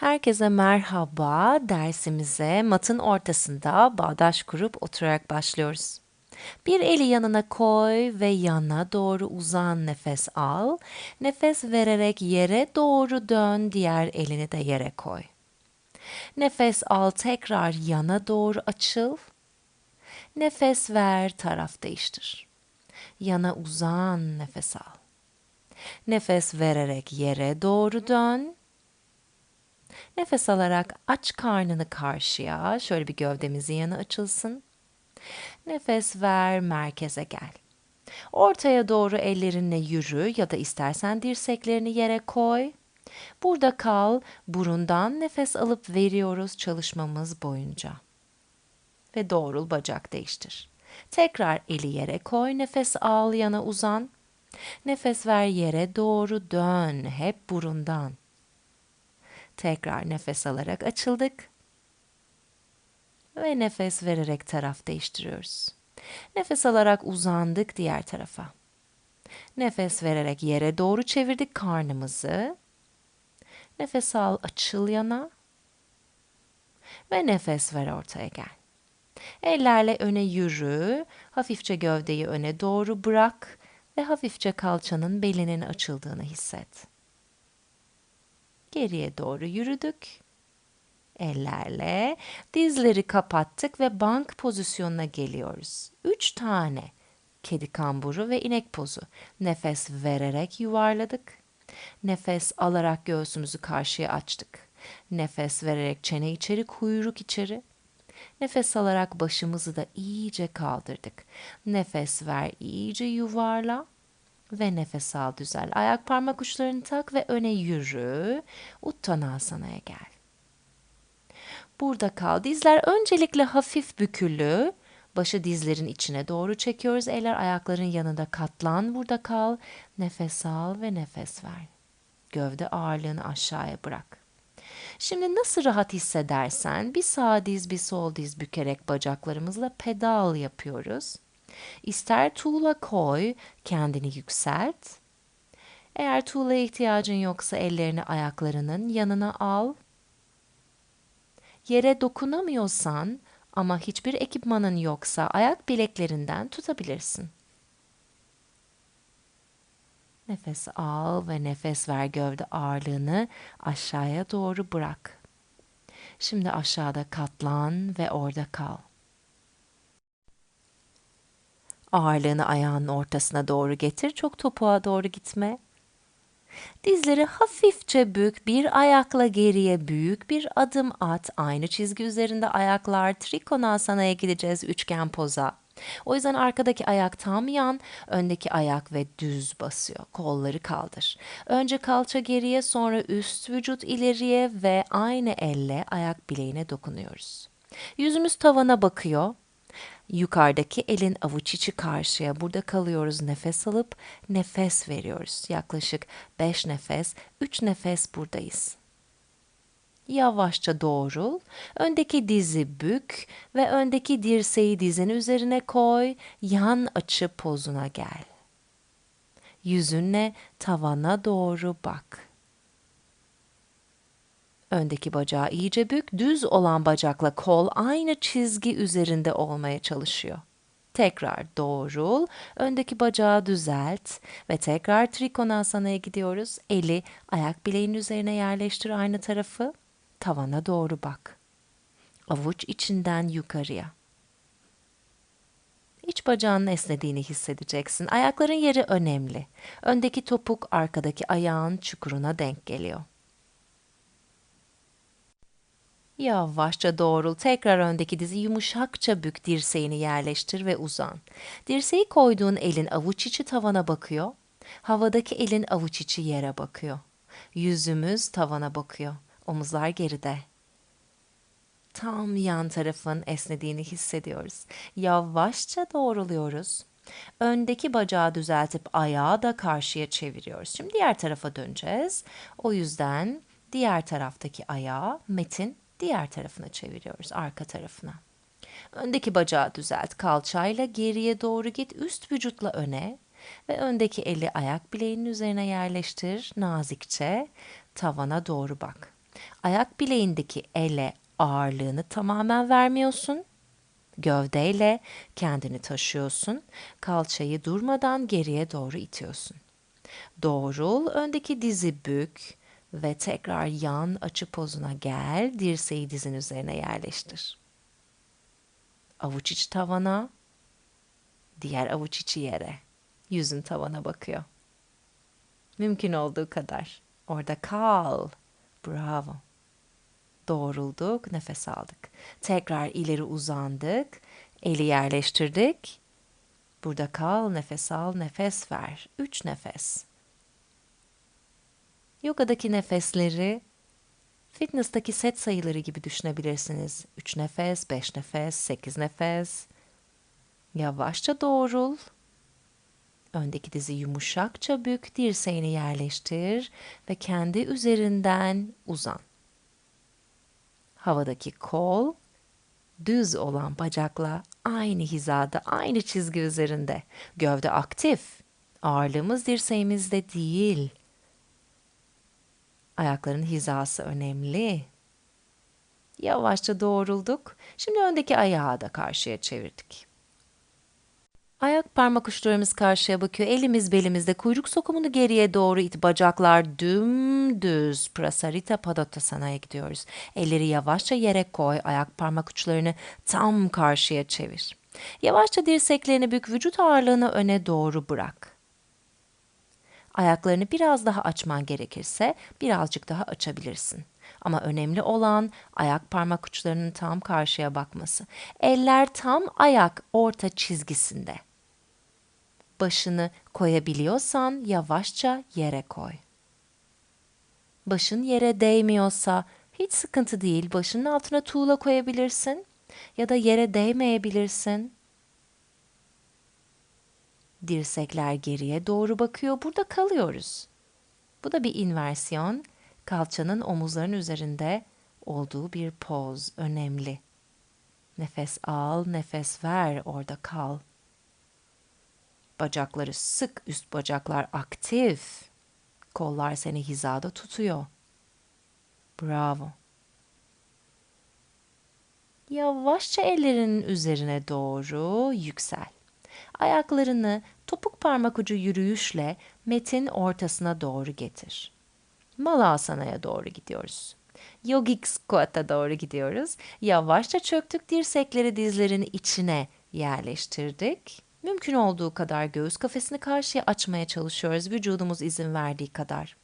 Herkese merhaba. Dersimize matın ortasında bağdaş kurup oturarak başlıyoruz. Bir eli yanına koy ve yana doğru uzan nefes al. Nefes vererek yere doğru dön, diğer elini de yere koy. Nefes al, tekrar yana doğru açıl. Nefes ver, taraf değiştir. Yana uzan, nefes al. Nefes vererek yere doğru dön. Nefes alarak aç karnını karşıya. Şöyle bir gövdemizin yanı açılsın. Nefes ver, merkeze gel. Ortaya doğru ellerinle yürü ya da istersen dirseklerini yere koy. Burada kal, burundan nefes alıp veriyoruz çalışmamız boyunca. Ve doğrul bacak değiştir. Tekrar eli yere koy, nefes al, yana uzan. Nefes ver yere doğru dön, hep burundan. Tekrar nefes alarak açıldık. Ve nefes vererek taraf değiştiriyoruz. Nefes alarak uzandık diğer tarafa. Nefes vererek yere doğru çevirdik karnımızı. Nefes al, açıl yana. Ve nefes ver ortaya gel. Ellerle öne yürü, hafifçe gövdeyi öne doğru bırak ve hafifçe kalçanın belinin açıldığını hisset. Geriye doğru yürüdük. Ellerle dizleri kapattık ve bank pozisyonuna geliyoruz. Üç tane kedi kamburu ve inek pozu. Nefes vererek yuvarladık. Nefes alarak göğsümüzü karşıya açtık. Nefes vererek çene içeri, kuyruk içeri. Nefes alarak başımızı da iyice kaldırdık. Nefes ver, iyice yuvarla ve nefes al düzel. Ayak parmak uçlarını tak ve öne yürü. Uttanasana'ya gel. Burada kal. Dizler öncelikle hafif bükülü. Başı dizlerin içine doğru çekiyoruz. Eller ayakların yanında katlan. Burada kal. Nefes al ve nefes ver. Gövde ağırlığını aşağıya bırak. Şimdi nasıl rahat hissedersen bir sağ diz bir sol diz bükerek bacaklarımızla pedal yapıyoruz. İster tuğla koy, kendini yükselt. Eğer tuğlaya ihtiyacın yoksa ellerini ayaklarının yanına al. Yere dokunamıyorsan ama hiçbir ekipmanın yoksa ayak bileklerinden tutabilirsin. Nefes al ve nefes ver gövde ağırlığını aşağıya doğru bırak. Şimdi aşağıda katlan ve orada kal. Ağırlığını ayağının ortasına doğru getir. Çok topuğa doğru gitme. Dizleri hafifçe bük, bir ayakla geriye büyük bir adım at. Aynı çizgi üzerinde ayaklar Trikonasana'ya gideceğiz üçgen poza. O yüzden arkadaki ayak tam yan, öndeki ayak ve düz basıyor. Kolları kaldır. Önce kalça geriye, sonra üst vücut ileriye ve aynı elle ayak bileğine dokunuyoruz. Yüzümüz tavana bakıyor. Yukarıdaki elin avuç içi karşıya. Burada kalıyoruz. Nefes alıp nefes veriyoruz. Yaklaşık 5 nefes, 3 nefes buradayız. Yavaşça doğrul. Öndeki dizi bük ve öndeki dirseği dizin üzerine koy. Yan açı pozuna gel. Yüzünle tavana doğru bak. Öndeki bacağı iyice bük, düz olan bacakla kol aynı çizgi üzerinde olmaya çalışıyor. Tekrar doğrul, öndeki bacağı düzelt ve tekrar Trikonasana'ya gidiyoruz. Eli ayak bileğinin üzerine yerleştir aynı tarafı. Tavana doğru bak. Avuç içinden yukarıya. İç bacağının esnediğini hissedeceksin. Ayakların yeri önemli. Öndeki topuk arkadaki ayağın çukuruna denk geliyor. Yavaşça doğrul. Tekrar öndeki dizi yumuşakça bük dirseğini yerleştir ve uzan. Dirseği koyduğun elin avuç içi tavana bakıyor. Havadaki elin avuç içi yere bakıyor. Yüzümüz tavana bakıyor. Omuzlar geride. Tam yan tarafın esnediğini hissediyoruz. Yavaşça doğruluyoruz. Öndeki bacağı düzeltip ayağı da karşıya çeviriyoruz. Şimdi diğer tarafa döneceğiz. O yüzden diğer taraftaki ayağı metin diğer tarafına çeviriyoruz, arka tarafına. Öndeki bacağı düzelt, kalçayla geriye doğru git, üst vücutla öne ve öndeki eli ayak bileğinin üzerine yerleştir, nazikçe tavana doğru bak. Ayak bileğindeki ele ağırlığını tamamen vermiyorsun. Gövdeyle kendini taşıyorsun. Kalçayı durmadan geriye doğru itiyorsun. Doğrul, öndeki dizi bük ve tekrar yan açı pozuna gel. Dirseği dizin üzerine yerleştir. Avuç içi tavana, diğer avuç içi yere. Yüzün tavana bakıyor. Mümkün olduğu kadar. Orada kal. Bravo. Doğrulduk, nefes aldık. Tekrar ileri uzandık. Eli yerleştirdik. Burada kal, nefes al, nefes ver. Üç nefes. Yogadaki nefesleri fitness'taki set sayıları gibi düşünebilirsiniz. Üç nefes, beş nefes, sekiz nefes. Yavaşça doğrul. Öndeki dizi yumuşakça bük, dirseğini yerleştir ve kendi üzerinden uzan. Havadaki kol düz olan bacakla aynı hizada, aynı çizgi üzerinde. Gövde aktif. Ağırlığımız dirseğimizde değil. Ayakların hizası önemli. Yavaşça doğrulduk. Şimdi öndeki ayağı da karşıya çevirdik. Ayak parmak uçlarımız karşıya bakıyor. Elimiz belimizde. Kuyruk sokumunu geriye doğru it. Bacaklar dümdüz. Prasarita Padottanasa'ya gidiyoruz. Elleri yavaşça yere koy. Ayak parmak uçlarını tam karşıya çevir. Yavaşça dirseklerini bük. Vücut ağırlığını öne doğru bırak. Ayaklarını biraz daha açman gerekirse birazcık daha açabilirsin. Ama önemli olan ayak parmak uçlarının tam karşıya bakması. Eller tam ayak orta çizgisinde başını koyabiliyorsan yavaşça yere koy. Başın yere değmiyorsa hiç sıkıntı değil. Başının altına tuğla koyabilirsin ya da yere değmeyebilirsin. Dirsekler geriye doğru bakıyor. Burada kalıyoruz. Bu da bir inversiyon. Kalçanın omuzların üzerinde olduğu bir poz. Önemli. Nefes al, nefes ver, orada kal. Bacakları sık, üst bacaklar aktif. Kollar seni hizada tutuyor. Bravo. Yavaşça ellerinin üzerine doğru yüksel. Ayaklarını topuk parmak ucu yürüyüşle metin ortasına doğru getir. Malasana'ya doğru gidiyoruz. Yogic Squat'a doğru gidiyoruz. Yavaşça çöktük dirsekleri dizlerin içine yerleştirdik. Mümkün olduğu kadar göğüs kafesini karşıya açmaya çalışıyoruz vücudumuz izin verdiği kadar.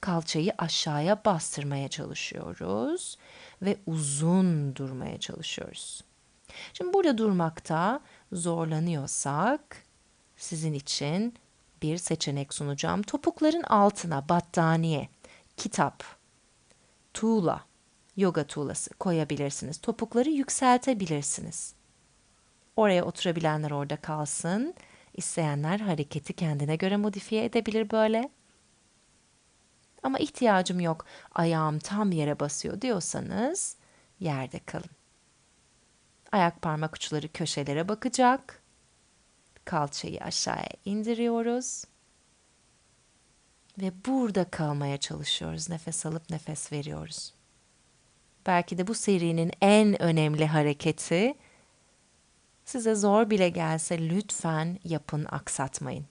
Kalçayı aşağıya bastırmaya çalışıyoruz ve uzun durmaya çalışıyoruz. Şimdi burada durmakta zorlanıyorsak sizin için bir seçenek sunacağım. Topukların altına battaniye, kitap, tuğla, yoga tuğlası koyabilirsiniz. Topukları yükseltebilirsiniz. Oraya oturabilenler orada kalsın. İsteyenler hareketi kendine göre modifiye edebilir böyle. Ama ihtiyacım yok, ayağım tam yere basıyor diyorsanız yerde kalın. Ayak parmak uçları köşelere bakacak. Kalçayı aşağıya indiriyoruz. Ve burada kalmaya çalışıyoruz. Nefes alıp nefes veriyoruz. Belki de bu serinin en önemli hareketi Size zor bile gelse lütfen yapın aksatmayın.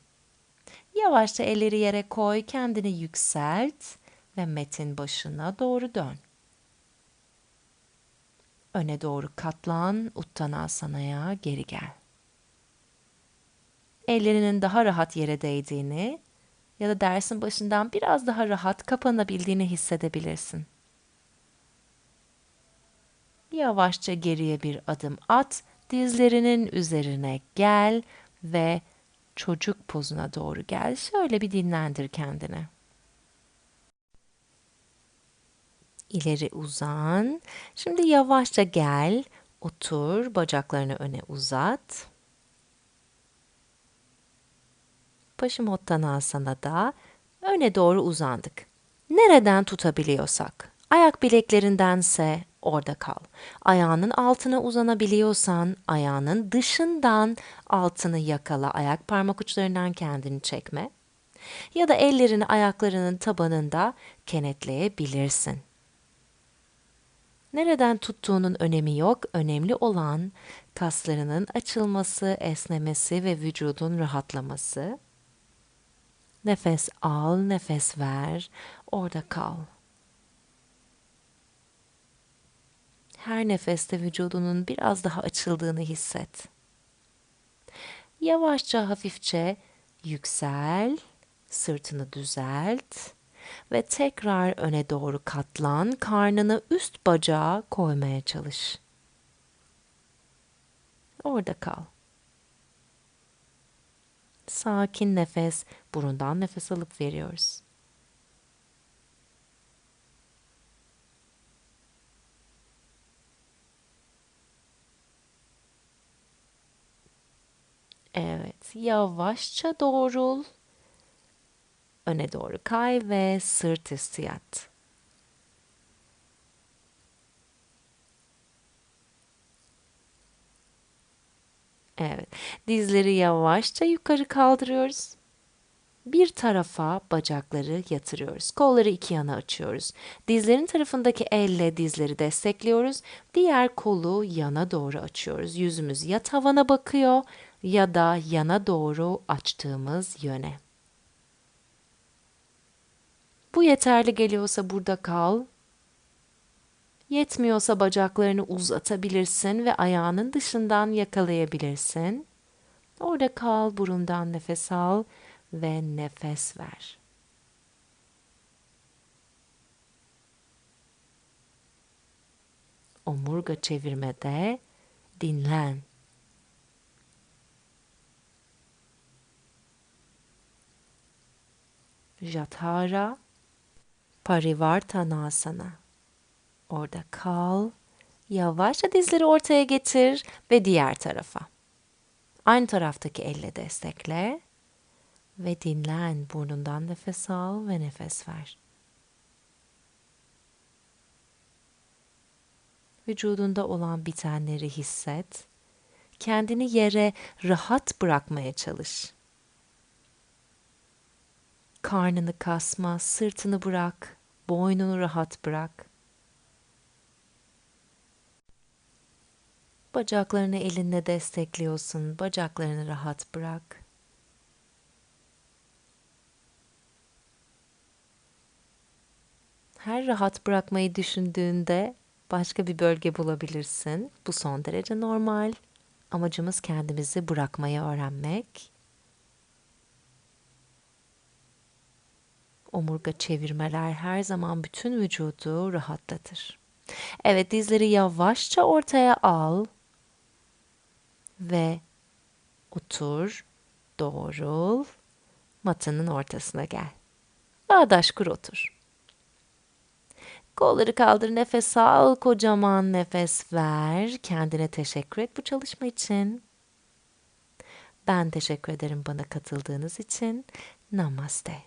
Yavaşça elleri yere koy, kendini yükselt ve metin başına doğru dön. Öne doğru katlan, Uttanasana'ya geri gel. Ellerinin daha rahat yere değdiğini ya da dersin başından biraz daha rahat kapanabildiğini hissedebilirsin. Yavaşça geriye bir adım at Dizlerinin üzerine gel ve çocuk pozuna doğru gel. Şöyle bir dinlendir kendini. İleri uzan. Şimdi yavaşça gel, otur, bacaklarını öne uzat. Paşimottanasana da öne doğru uzandık. Nereden tutabiliyorsak. Ayak bileklerindense orada kal. Ayağının altına uzanabiliyorsan ayağının dışından altını yakala. Ayak parmak uçlarından kendini çekme. Ya da ellerini ayaklarının tabanında kenetleyebilirsin. Nereden tuttuğunun önemi yok. Önemli olan kaslarının açılması, esnemesi ve vücudun rahatlaması. Nefes al, nefes ver. Orada kal. Her nefeste vücudunun biraz daha açıldığını hisset. Yavaşça hafifçe yüksel, sırtını düzelt ve tekrar öne doğru katlan, karnını üst bacağa koymaya çalış. Orada kal. Sakin nefes, burundan nefes alıp veriyoruz. Evet, yavaşça doğrul. Öne doğru kay ve sırt üstü yat. Evet, dizleri yavaşça yukarı kaldırıyoruz. Bir tarafa bacakları yatırıyoruz. Kolları iki yana açıyoruz. Dizlerin tarafındaki elle dizleri destekliyoruz. Diğer kolu yana doğru açıyoruz. Yüzümüz ya tavana bakıyor ya da yana doğru açtığımız yöne. Bu yeterli geliyorsa burada kal. Yetmiyorsa bacaklarını uzatabilirsin ve ayağının dışından yakalayabilirsin. Orada kal, burundan nefes al ve nefes ver. Omurga çevirmede dinlen. Jatara Parivartanasana. Orada kal. Yavaşça dizleri ortaya getir ve diğer tarafa. Aynı taraftaki elle destekle ve dinlen. Burnundan nefes al ve nefes ver. Vücudunda olan bitenleri hisset. Kendini yere rahat bırakmaya çalış. Karnını kasma, sırtını bırak, boynunu rahat bırak. Bacaklarını elinle destekliyorsun. Bacaklarını rahat bırak. Her rahat bırakmayı düşündüğünde başka bir bölge bulabilirsin. Bu son derece normal. Amacımız kendimizi bırakmayı öğrenmek. Omurga çevirmeler her zaman bütün vücudu rahatlatır. Evet dizleri yavaşça ortaya al ve otur, doğrul, matının ortasına gel. Bağdaş kur otur. Kolları kaldır, nefes al, kocaman nefes ver. Kendine teşekkür et bu çalışma için. Ben teşekkür ederim bana katıldığınız için. Namaste.